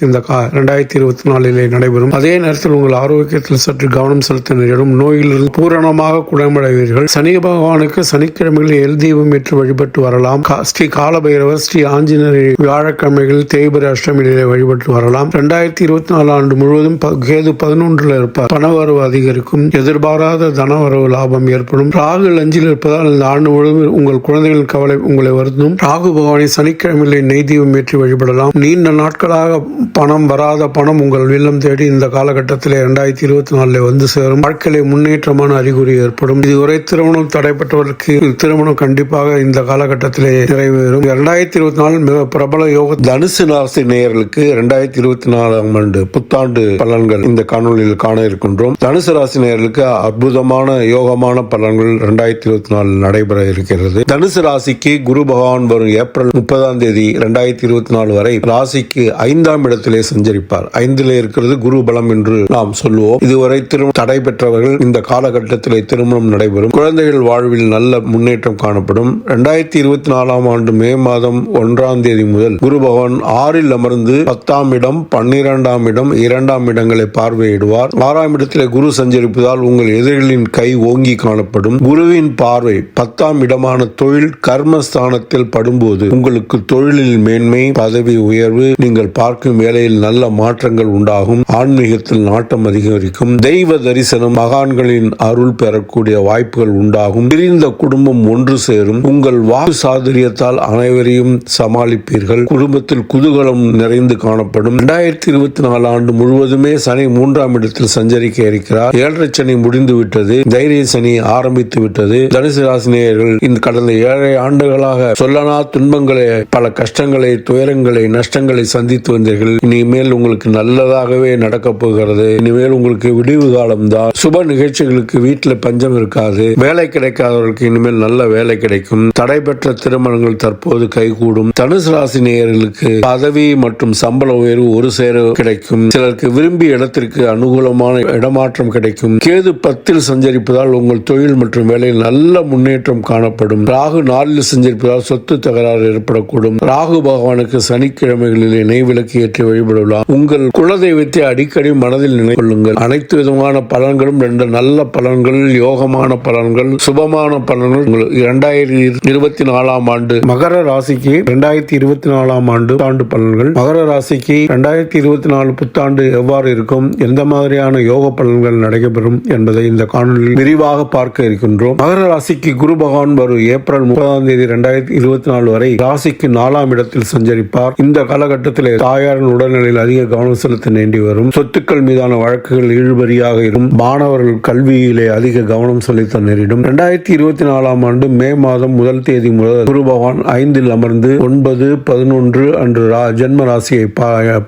இந்த இரண்டாயிரத்தி இருபத்தி நாலிலே நடைபெறும். அதே நேரத்தில் உங்கள் ஆரோக்கியத்தில் சற்று கவனம் செலுத்த நேரிடும். நோயிலிருந்து பூரணமாக குணமடைவீர்கள். சனி பகவானுக்கு சனிக்கிழமைகளில் எல் தீபம் ஏற்று வழிபட்டு வரலாம். ஸ்ரீ காலபைரவர் ஸ்ரீ ஆஞ்சநேயர் வியாழக்கிழமைகளில் தேய்பிர அஷ்டமியிலே வழிபட்டு வரலாம். இரண்டாயிரத்தி இருபத்தி நாலு ஆண்டு முழுவதும் கேது பதினொன்றுல இருப்பார். பணவரவு அதிகரிக்கும். எதிர்பாராத தனவரவு லாபம் ஏற்படும். ராகு அஞ்சில் இருப்பதால் இந்த ஆண்டு முழுவதும் உங்கள் குழந்தைகளின் கவலை உங்களை வருந்தும் ராகு பகவானை சனிக்கிழமையிலே நெய் தீபம் ஏற்றி வழிபடலாம். நீண்ட நாட்களாக பணம் வராத பணம் உங்கள் இல்லம் தேடி இந்த காலகட்டத்தில் இரண்டாயிரத்தி இருபத்தி நாலுல வந்து சேரும். வாழ்க்கையிலே முன்னேற்றமான அறிகுறி ஏற்படும். இதுவரை திருமணம் தடைப்பட்டவர்களுக்கு திருமணம் கண்டிப்பாக இந்த காலகட்டத்திலே நிறைவேறும். இரண்டாயிரத்தி இருபத்தி நாலு மிக பிரபல யோக தனுசு ராசி நேயர்களுக்கு இரண்டாயிரத்தி இருபத்தி நாலாம் ஆண்டு புத்தாண்டு பலன்கள் இந்த காணொலியில் காண இருக்கின்றோம். தனுசு ராசி நேயர்களுக்கு அற்புதமான யோகமான பலன்கள் இரண்டாயிரத்தி இருபத்தி நாலு நடைபெற இருக்கிறது தனுசு ராசிக்கு குரு பகவான் வரும் ஏப்ரல் முப்பதாம் தேதி இரண்டாயிரத்தி இருபத்தி நாலு வரை ராசிக்கு ஐந்தாம் இடத்திலே சஞ்சரிப்பார். ஐந்திலே இருக்கிறது குரு பலம் என்று நாம் சொல்லுவோம். இதுவரை திருமணம் தடைபெற்றவர்கள் இந்த காலகட்டத்திலே திருமணம் நடைபெறும். குழந்தைகள் வாழ்வில் நல்ல முன்னேற்றம் காணப்படும். இரண்டாயிரத்தி இருபத்தி நாலாம் ஆண்டு மே மாதம் ஒன்றாம் தேதி முதல் குரு பகவான் ஆறில் அமர்ந்து பத்தாம் இடம் பன்னிரெண்டாம் இடம் இரண்டாம் இடங்களை பார்வையிடுவார். ஆறாம் இடத்திலே குரு சஞ்சரிப்பதால் உங்கள் எதிரிகளின் கை ஓங்கி காணப்படும். குருவின் பார்வை பத்தாம் இடம் இடமான தொழில் கர்மஸ்தானத்தில் படும்போது உங்களுக்கு தொழிலில் மேன்மை பதவி உயர்வு நீங்கள் பார்க்கும் வேலையில் நல்ல மாற்றங்கள் உண்டாகும். ஆன்மீகத்தில் நாட்டம் அதிகரிக்கும். தெய்வ தரிசனம் மகான்களின் அருள் பெறக்கூடிய வாய்ப்புகள் உண்டாகும். பிரிந்த குடும்பம் ஒன்று சேரும். உங்கள் வாக்கு சாதுரியத்தால் அனைவரையும் சமாளிப்பீர்கள். குடும்பத்தில் குதூகலம் நிறைந்து காணப்படும். இரண்டாயிரத்தி இருபத்தி நாலு ஆண்டு முழுவதுமே சனி மூன்றாம் இடத்தில் சஞ்சரிக்க இருக்கிறார். ஏழரை சனி முடிந்து விட்டது தைரிய சனி ஆரம்பித்து விட்டது தனுசு ராசினியர்கள் இந்த கடந்த ஏழை ஆண்டுகளாக சொல்லனா துன்பங்களை பல கஷ்டங்களை துயரங்களை நஷ்டங்களை சந்தித்து வந்தீர்கள். இனிமேல் உங்களுக்கு நல்லதாகவே நடக்க போகிறது. இனிமேல் உங்களுக்கு விடிவு காலம் தான் சுப நிகழ்ச்சிகளுக்கு வீட்டில் பஞ்சம் இருக்காது. வேலை கிடைக்காதவர்களுக்கு இனிமேல் நல்ல வேலை கிடைக்கும். தடைபெற்ற திருமணங்கள் தற்போது கைகூடும். தனுசு ராசி நேயர்களுக்கு பதவி மற்றும் சம்பள உயர்வு ஒரு சேர கிடைக்கும். சிலருக்கு விரும்பிய இடத்திற்கு அனுகூலமான இடமாற்றம் கிடைக்கும். கேது பத்தில் சஞ்சரிப்பதால் உங்கள் தொழில் மற்றும் வேலையில் நல்ல முன்னேற்றம் காணப்படும். காணப்படும் ராகு நாளில் செஞ்சிருப்பதால் சொத்து தகராறு ஏற்படக்கூடும். ராகு பகவானுக்கு சனிக்கிழமைகளிலே நெய்விளக்கு ஏற்றி வழிபடலாம். உங்கள் குலதெய்வத்தை அடிக்கடி மனதில் நினைக்கொள்ளுங்கள் அனைத்து விதமான பலன்களும் ரெண்டு நல்ல பலன்கள் யோகமான பலன்கள் சுபமான பலன்கள் இரண்டாயிரத்தி இருபத்தி நாலாம் ஆண்டு மகர ராசிக்கு இரண்டாயிரத்தி இருபத்தி நாலாம் ஆண்டு ஆண்டு பலன்கள். மகர ராசிக்கு இரண்டாயிரத்தி இருபத்தி நாலு புத்தாண்டு எவ்வாறு இருக்கும்? எந்த மாதிரியான யோக பலன்கள் நடைபெறும் என்பதை இந்த காணொலியில் விரிவாக பார்க்க இருக்கின்றோம். மகர ராசிக்கு குரு பகவான் வரும் ஏப்ரல் முப்பதாம் தேதி இரண்டாயிரத்தி இருபத்தி நாலு வரை ராசிக்கு நாலாம் இடத்தில் சஞ்சரிப்பார். இந்த காலகட்டத்தில் தாயாரின் உடல்நிலையில் அதிக கவனம் செலுத்த வேண்டி வரும். சொத்துக்கள் மீதான வழக்குகள் இழுபறியாக இருக்கும். மாணவர்கள் கல்வியிலே அதிக கவனம் செலுத்த நேரிடும். இரண்டாயிரத்தி இருபத்தி நாலாம் ஆண்டு மே மாதம் முதல் தேதி முதல் குரு பகவான் ஐந்தில் அமர்ந்து ஒன்பது பதினொன்று அன்று ஜென்ம ராசியை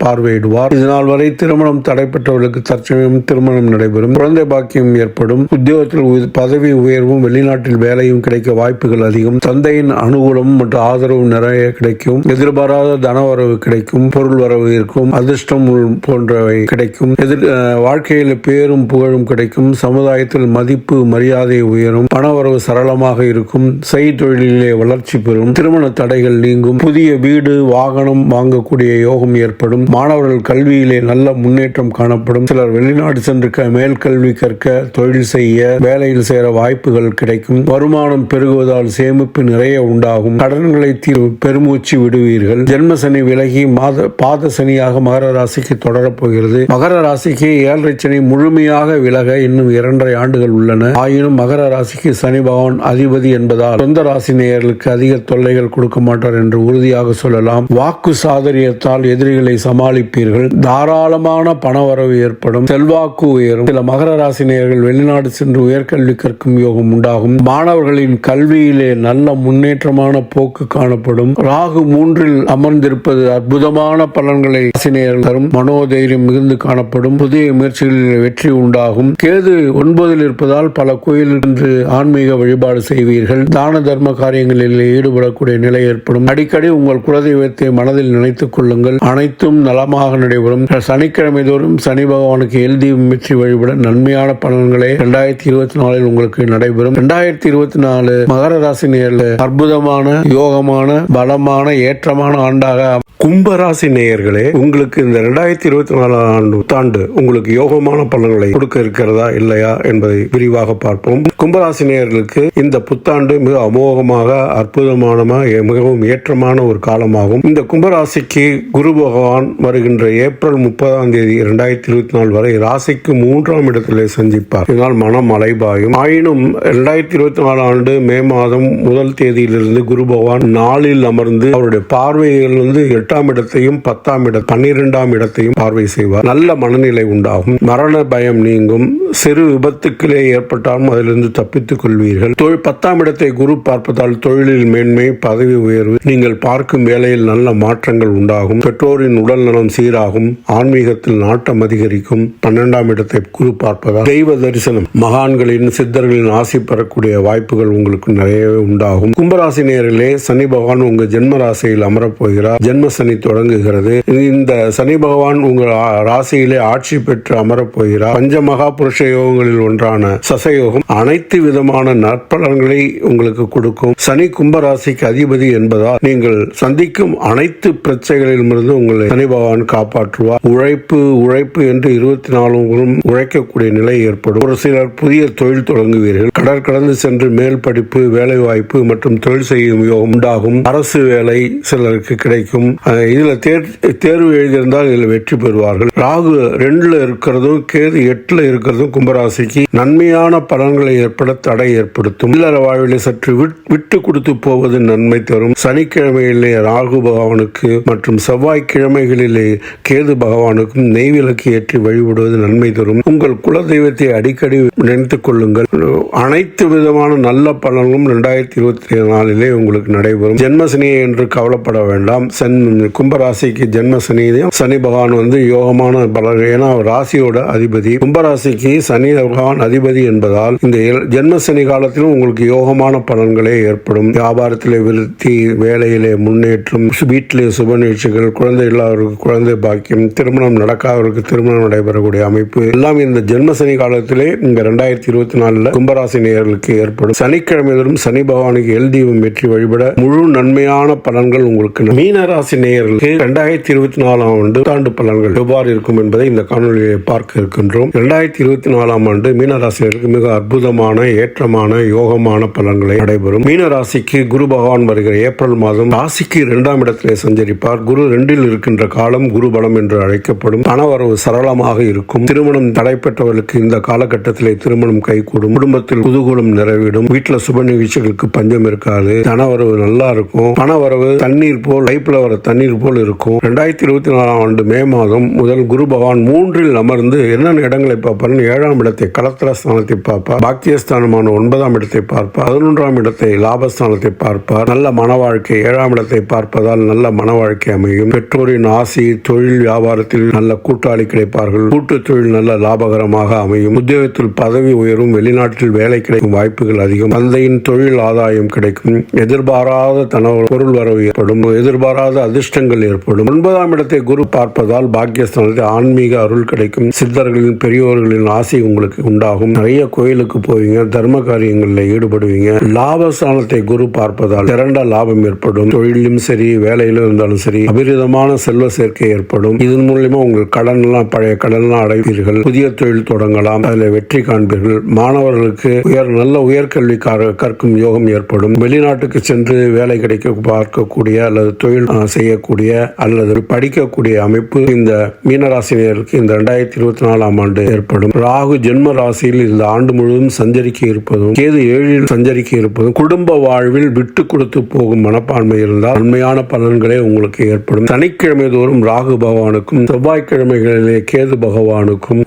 பார்வையிடுவார். இதனால் வரை திருமணம் தடைப்பட்டவர்களுக்கு தற்சமயம் திருமணம் நடைபெறும். குழந்தை பாக்கியம் ஏற்படும். உத்தியோகத்தில் பதவி உயர்வும் வெளிநாட்டில் வேலையும் கிடைக்க வாய்ப்புகள் அதிகம். தந்தையின் அனுகூலம் மற்றும் ஆதரவு நிறைய கிடைக்கும். எதிர்பாராத தனவரவு கிடைக்கும். பொருள் வரவு இருக்கும். அதிர்ஷ்டம் போன்றவை கிடைக்கும். எதிர் வாழ்க்கையில் பேரும் புகழும் கிடைக்கும். சமுதாயத்தில் மதிப்பு மரியாதை உயரும். பணவரவு சரளமாக இருக்கும். செய் தொழிலிலே வளர்ச்சி பெறும். திருமண தடைகள் நீங்கும். புதிய வீடு வாகனம் வாங்கக்கூடிய யோகம் ஏற்படும். மாணவர்கள் கல்வியிலே நல்ல முன்னேற்றம் காணப்படும். சிலர் வெளிநாடு சென்று மேல் மேல்கல்வி கற்க தொழில் செய்ய வேலையில் சேர வாய்ப்புகள் கிடைக்கும். வருமானம் பெருகுவதால் சேமிப்பு நிறைய உண்டாகும். கடன்களை தீர்வு பெருமூச்சு விடுவீர்கள். ஜென்மசனி விலகி மாத பாத சனியாக மகர ராசிக்கு தொடரப்போகிறது. மகர ராசிக்கு ஏழரை சனி முழுமையாக விலக இன்னும் இரண்டரை ஆண்டுகள் உள்ளன. ஆயினும் மகர ராசிக்கு சனி பகவான் அதிபதி என்பதால் சொந்த ராசி நேயர்களுக்கு அதிக தொல்லைகள் கொடுக்க மாட்டார் என்று உறுதியாக சொல்லலாம். வாக்கு சாதரியத்தால் எதிரிகளை சமாளிப்பீர்கள். தாராளமான பணவரவு ஏற்படும். செல்வாக்கு உயரும். சில மகர ராசி நேயர்கள் வெளிநாடு சென்று உயர்கல்வி கற்கும் யோகம் உண்டாகும். மாணவர்களின் கல்வியிலே நல்ல முன்னேற்றமான போக்கு காணப்படும். ராகு மூன்றில் அமர்ந்திருப்பது அற்புதமான பலன்களை ராசினியர்கள் தரும். மனோதைரியம் மிகுந்து காணப்படும். புதிய முயற்சிகளில் வெற்றி உண்டாகும். கேது ஒன்பதில் இருப்பதால் பல கோயிலிருந்து ஆன்மீக வழிபாடு செய்வீர்கள். தான தர்ம காரியங்களில் ஈடுபடக்கூடிய நிலை ஏற்படும். அடிக்கடி உங்கள் குலதெய்வத்தை மனதில் நினைத்துக் கொள்ளுங்கள். அனைத்தும் நலமாக நடைபெறும். சனிக்கிழமை தோறும் சனி பகவானுக்கு எழுதி வெற்றி வழிபட நன்மையான பலன்களை இரண்டாயிரத்தி இருபத்தி நாலில் உங்களுக்கு நடைபெறும். இரண்டாயிரத்தி இருபத்தி நாலு மகர ராசி நேரில் அற்புதமான யோகமான பலமான ஏற்றமான ஆண்டாக கும்பராசி நேயர்களே உங்களுக்கு இந்த ரெண்டாயிரத்தி இருபத்தி நாலாம் ஆண்டு புத்தாண்டு உங்களுக்கு யோகமான பலன்களை கொடுக்க இருக்கிறதா இல்லையா என்பதை விரிவாக பார்ப்போம். கும்பராசி நேயர்களுக்கு இந்த புத்தாண்டு மிக அமோகமாக அற்புதமான மிகவும் ஏற்றமான ஒரு காலமாகும். இந்த கும்பராசிக்கு குரு பகவான் வருகின்ற ஏப்ரல் முப்பதாம் தேதி இரண்டாயிரத்தி இருபத்தி நாலு வரை ராசிக்கு மூன்றாம் இடத்திலே சந்திப்பார். இதனால் மனம் அலைபாயும். ஆயினும் இரண்டாயிரத்தி இருபத்தி நாலு ஆண்டு மே மாதம் முதல் தேதியிலிருந்து குரு பகவான் நாளில் அமர்ந்து அவருடைய பார்வைகள் வந்து எட்டாம் இடத்தையும் பத்தாம் இட பன்னிரெண்டாம் இடத்தையும் பார்வை செய்வார். நல்ல மனநிலை உண்டாகும். மரண பயம் நீங்கும். சிறு விபத்துக்களே ஏற்பட்டாலும் அதிலிருந்து தப்பித்துக் கொள்வீர்கள். தொழில் பத்தாம் இடத்தை குரு பார்ப்பதால் தொழிலில் மேன்மை பதவி உயர்வு நீங்கள் பார்க்கும் வேலையில் நல்ல மாற்றங்கள் உண்டாகும். பெற்றோரின் உடல் நலம் சீராகும். ஆன்மீகத்தில் நாட்டம் அதிகரிக்கும். பன்னெண்டாம் இடத்தை குரு பார்ப்பதால் தெய்வ தரிசனம். மகான்களின் சித்தர்களின் ஆசி பெறக்கூடிய வாய்ப்புகள் உங்களுக்கு நிறையவே உண்டாகும். கும்பராசி நேரிலே சனி பகவான் உங்க ஜென்ம ராசியில் அமரப் போகிறார். ஜென்ம சனி தொடங்குகிறது. இந்த சனி பகவான் உங்கள் ராசியிலே ஆட்சி பெற்று அமரப்போகிறார் பஞ்ச மகா புருஷ யோகங்களில் ஒன்றான சசயோகம் அனைத்து விதமான நற்பலன்களை உங்களுக்கு கொடுக்கும். சனி கும்பராசிக்கு அதிபதி என்பதால் நீங்கள் சந்திக்கும் அனைத்து பிரச்சனைகளிலிருந்து உங்களை சனி பகவான் காப்பாற்றுவார். உழைப்பு உழைப்பு என்று இருபத்தி நாலும் உழைக்கக்கூடிய நிலை ஏற்படும். ஒரு சிலர் புதிய தொழில் தொடங்குவீர்கள். கடற் கடந்து சென்று மேல் படிப்பு வேலை வாய்ப்பு மற்றும் தொழில் செய்யும் யோகம் உண்டாகும். அரசு வேலை சிலருக்கு கிடைக்கும். இதில் தேர்- தேர்வு எழுதியிருந்தால் இதில் வெற்றி பெறுவார்கள். ராகு ரெண்டில் இருக்கிறதும் கேது எட்டில் இருக்கிறதும் கும்பராசிக்கு நன்மையான பலன்களை ஏற்பட தடை ஏற்படுத்தும். இல்லற வாழ்விலை சற்று விட்- விட்டு கொடுத்து போவது நன்மை தரும். சனிக்கிழமையிலே ராகு பகவானுக்கு மற்றும் செவ்வாய்க்கிழமைகளிலே கேது பகவானுக்கும் நெய் விளக்கு ஏற்றி வழிபடுவது நன்மை தரும். உங்கள் குல தெய்வத்தை அடிக்கடி நினைத்துக் கொள்ளுங்கள். அனைத்து விதமான நல்ல பலன்களும் இரண்டாயிரத்தி இருபத்தி நாலிலே உங்களுக்கு நடைபெறும். ஜென்மசினியை என்று கவலைப்பட வேண்டாம். சென் கும்பராசிக்கு ஜென்ம சனி சனி பகவான் வந்து யோகமான பலன். ஏன்னா ராசியோட அதிபதி. கும்பராசிக்கு சனி பகவான் அதிபதி என்பதால் இந்த ஜென்ம சனி காலத்திலும் உங்களுக்கு யோகமான பலன்களே ஏற்படும். வியாபாரத்திலே விருத்தி வேலையிலே முன்னேற்றம் வீட்டிலே சுப நிகழ்ச்சிகள் குழந்தை இல்லாதவருக்கு குழந்தை பாக்கியம் திருமணம் நடக்காதவருக்கு திருமணம் நடைபெறக்கூடிய அமைப்பு. எல்லாம் இந்த ஜென்ம சனி காலத்திலே இந்த ரெண்டாயிரத்தி இருபத்தி நாலுல கும்பராசி நேர்களுக்கு ஏற்படும். சனிக்கிழமை தோறும் சனி பகவானுக்கு எல் தீபம் வெற்றி வழிபட முழு நன்மையான பலன்கள் உங்களுக்கு. ந- மீன ராசி நேயர்களுக்கு ரெண்டாயிரத்தி இருபத்தி நாலாம் ஆண்டு புத்தாண்டு பலன்கள் எவ்வாறு இருக்கும் என்பதை இந்த காணொலியை பார்க்க இருக்கின்றோம். ரெண்டாயிரத்தி இருபத்தி நாலாம் ஆண்டு மீனராசினருக்கு மிக அற்புதமான ஏற்றமான யோகமான பலன்களை நடைபெறும். மீனராசிக்கு குரு பகவான் வருகிற ஏப்ரல் மாதம் ராசிக்கு இரண்டாம் இடத்திலே சஞ்சரிப்பார். குரு ரெண்டில் இருக்கின்ற காலம் குரு பலம் என்று அழைக்கப்படும். பணவரவு சரளமாக இருக்கும். திருமணம் தடைப்பட்டவர்களுக்கு இந்த காலகட்டத்திலே திருமணம் கைகூடும். குடும்பத்தில் குதூகூலம் நிறைவிடும். வீட்டில் சுப நிகழ்ச்சிகளுக்கு பஞ்சம் இருக்காது. தனவரவு நல்லா இருக்கும். பணவரவு தண்ணீர் போல் லைப்ல வர தண்ணீர் போல் இருக்கும். ரெண்டாயிரத்தி இருபத்தி நாலாம் ஆண்டு மே மாதம் முதல் குரு பகவான் மூன்றில் அமர்ந்து என்னென்ன இடங்களை பார்ப்பார் ஏழாம் இடத்தை கலத்திர ஸ்தானத்தை பார்ப்பார். பாக்கியஸ்தானமான ஒன்பதாம் இடத்தை பார்ப்பார். பதினொன்றாம் இடத்தை லாபஸ்தானத்தை பார்ப்பார். நல்ல மன வாழ்க்கை ஏழாம் இடத்தை பார்ப்பதால் நல்ல மன வாழ்க்கை அமையும். பெற்றோரின் ஆசி தொழில் வியாபாரத்தில் நல்ல கூட்டாளி கிடைப்பார்கள். கூட்டு தொழில் நல்ல லாபகரமாக அமையும். உத்தியோகத்தில் பதவி உயரும். வெளிநாட்டில் வேலை கிடைக்கும் வாய்ப்புகள் அதிகம். தந்தையின் தொழில் ஆதாயம் கிடைக்கும். எதிர்பாராத தன பொருள் வரவு ஏற்படும். எதிர்பாராத அதிர்ஷ்டங்கள் ஏற்படும். ஒன்பதாம் இடத்தை குரு பார்ப்பதால் பாக்கியஸ்தானத்தில் ஆன்மீக அருள் கிடைக்கும். சித்தர்களின் பெரியோர்களின் ஆசை உங்களுக்கு உண்டாகும். நிறைய கோயிலுக்கு போவீங்க தர்ம காரியங்களில் ஈடுபடுவீங்க. லாபஸ்தானத்தை குரு பார்ப்பதால் திரண்ட லாபம் ஏற்படும். தொழிலும் சரி வேலையிலும் இருந்தாலும் சரி அபிரிதமான செல்வ சேர்க்கை ஏற்படும். இதன் மூலியமா உங்கள் கடன் எல்லாம் பழைய கடன் எல்லாம் அடைவீர்கள். புதிய தொழில் தொடங்கலாம். அதில் வெற்றி காண்பீர்கள். மாணவர்களுக்கு உயர் நல்ல உயர்கல்வி கற்கும் யோகம் ஏற்படும். வெளிநாட்டுக்கு சென்று வேலை கிடைக்க பார்க்கக்கூடிய அல்லது தொழில் செய்ய செய்யக்கூடிய அல்லது படிக்கக்கூடிய அமைப்பு இந்த மீனராசினியருக்கு இந்த ரெண்டாயிரத்தி இருபத்தி நாலாம் ஆண்டு ஏற்படும். ராகு ஜென்ம ராசியில் இந்த ஆண்டு முழுவதும் சஞ்சரிக்க இருப்பதும் கேது ஏழில் சஞ்சரிக்க இருப்பதும் குடும்ப வாழ்வில் விட்டு கொடுத்து போகும் மனப்பான்மை இருந்தால் உண்மையான பலன்களே உங்களுக்கு ஏற்படும். சனிக்கிழமை தோறும் ராகு பகவானுக்கும் செவ்வாய்க்கிழமைகளிலே கேது பகவானுக்கும்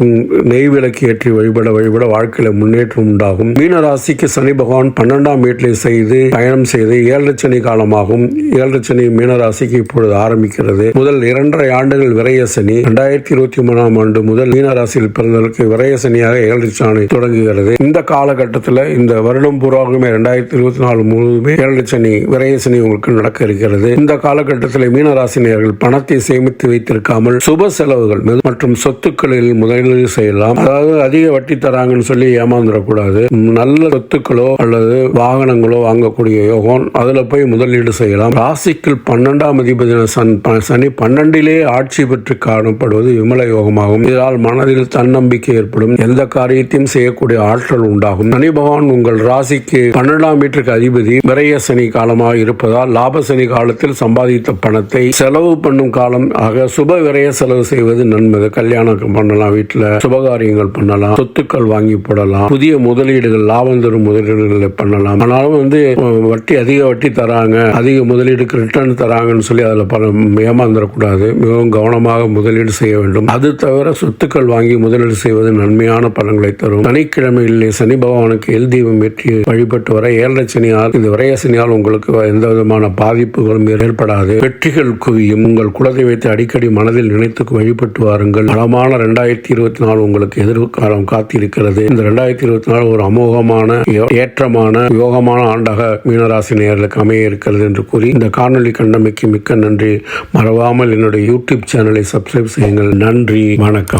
நெய் விளக்கு ஏற்றி வழிபட வழிபட வாழ்க்கையில முன்னேற்றம் உண்டாகும். மீன ராசிக்கு சனி பகவான் பன்னெண்டாம் வீட்டிலே செய்து பயணம் செய்து ஏழரை சனி காலமாகும். ஏழரை சனி மீனராசிக்கு இப்பொழுது ஆரம்பிக்கிறது. முதல் இரண்டரை ஆண்டுகள் விரையசனி இரண்டாயிரத்தி இருபத்தி மூணாம் ஆண்டு முதல் மீனராசியில் பிறந்தவர்களுக்கு விரையசனியாக ஏழரை தொடங்குகிறது. இந்த காலகட்டத்தில் இந்த வருடம் பூராகவே இரண்டாயிரத்தி இருபத்தி நாலு முழுவதுமே ஏழரை சனி உங்களுக்கு நடக்க இருக்கிறது. இந்த காலகட்டத்தில் மீனராசினியர்கள் பணத்தை சேமித்து வைத்திருக்காமல் சுப செலவுகள் மற்றும் சொத்துக்களில் முதலீடு செய்யலாம். அதாவது அதிக வட்டி தராங்கன்னு சொல்லி ஏமாந்துடக்கூடாது. நல்ல சொத்துக்களோ அல்லது வாகனங்களோ வாங்கக்கூடிய யோகம் அதுல போய் முதலீடு செய்யலாம். ராசிக்கு பன்னெண்டாம் அதிபதியான சன் சனி பன்னெண்டிலே ஆட்சி பெற்று காணப்படுவது விமல யோகமாகும். இதனால் மனதில் தன்னம்பிக்கை ஏற்படும். எந்த காரியத்தையும் செய்யக்கூடிய ஆற்றல் உண்டாகும். சனி பகவான் உங்கள் ராசிக்கு பன்னெண்டாம் வீட்டுக்கு அதிபதி. விரைய சனி காலமாக இருப்பதால் லாப சனி காலத்தில் சம்பாதித்த பணத்தை செலவு பண்ணும் காலம் ஆக சுப விரைய செலவு செய்வது நன்மை கல்யாணம் பண்ணலாம் வீட்டில் சுபகாரியங்கள் பண்ணலாம் சொத்துக்கள் வாங்கி போடலாம் புதிய முதலீடுகள் லாபம் தரும் முதலீடுகளை பண்ணலாம். ஆனாலும் வந்து வட்டி அதிக வட்டி தராங்க அதிக முதலீடுக்கு ரிட்டர்ன் தராங்கன்னு சொல்லி அதில் பணம் ஏமாந்துடக்கூடாது. மிகவும் கவனமாக முதலீடு செய்ய வேண்டும். அது தவிர சொத்துக்கள் வாங்கி முதலீடு செய்வது நன்மையான பலன்களை தரும். சனிக்கிழமையிலே சனி பகவானுக்கு எல் தீபம் ஏற்றி வழிபட்டு வர ஏழரை சனியால் இந்த விரைய சனியால் உங்களுக்கு எந்த விதமான பாதிப்புகளும் ஏற்படாது. வெற்றிகள் குவியும். உங்கள் குலதெய்வத்தை அடிக்கடி மனதில் நினைத்து வழிபட்டு வாருங்கள். பலமான ரெண்டாயிரத்தி இருபத்தி நாலு உங்களுக்கு எதிர்காலம் காத்திருக்கிறது. இந்த ரெண்டாயிரத்தி இருபத்தி நாலு ஒரு அமோகமான ஏற்றமான யோகமான ஆண்டாக மீனராசி நேர்களுக்கு அமைய இருக்கிறது என்று கூறி இந்த காணொளி கண்டமைக்கு மிக்க நன்றி. மறவாமல் என்னுடைய யூடியூப் சேனலை சப்ஸ்கிரைப் செய்யுங்கள். நன்றி. வணக்கம்.